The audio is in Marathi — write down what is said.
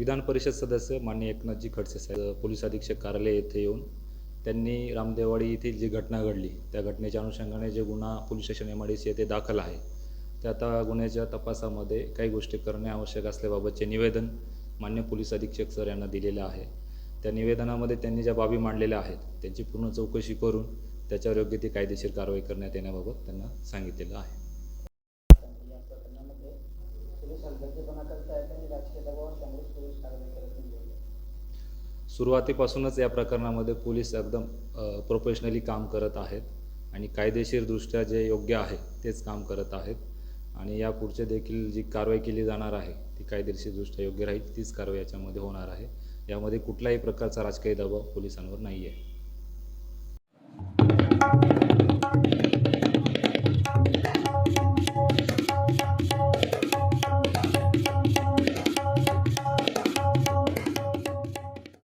विधान परिषद सदस्य मान्य एकनाथजी खडसे साहेब पोलीस अधीक्षक कार्यालय येथे येऊन त्यांनी रामदेववाडी येथील जी घटना घडली त्या घटनेच्या अनुषंगाने जे गुन्हा police station M I D C येथे दाखल आहे त्या आता गुन्ह्याच्या तपासामध्ये काही गोष्टी करणे आवश्यक असल्याबाबतचे निवेदन मान्य पोलीस अधीक्षक सर यांना दिलेलं आहे. त्या निवेदनामध्ये त्यांनी ज्या बाबी मांडलेल्या आहेत त्यांची पूर्ण चौकशी करून त्याच्यावर योग्य ती कायदेशीर कारवाई करण्यात येण्याबाबत त्यांना सांगितलेलं आहे. या प्रकरणामध्ये पोलीस हलगर्जीपणा करत आहेत आणि राजकीय दबाव असल्यामुळे पोलीस कारवाई करत नाही सुरुवातीपासूनच या प्रकरणामध्ये पोलीस एकदम प्रोफेशनली काम करत आहेत आणि कायदेशीरदृष्ट्या जे योग्य आहे तेच काम करत आहेत. आणि या पुढचे देखील जी कारवाई केली जाणार आहे ती कायदेशीरदृष्ट्या योग्य राहील तीच कारवाई याच्यामध्ये होणार आहे. यामध्ये कुठल्याही प्रकारचा राजकीय दबाव पोलिसांवर नाही आहे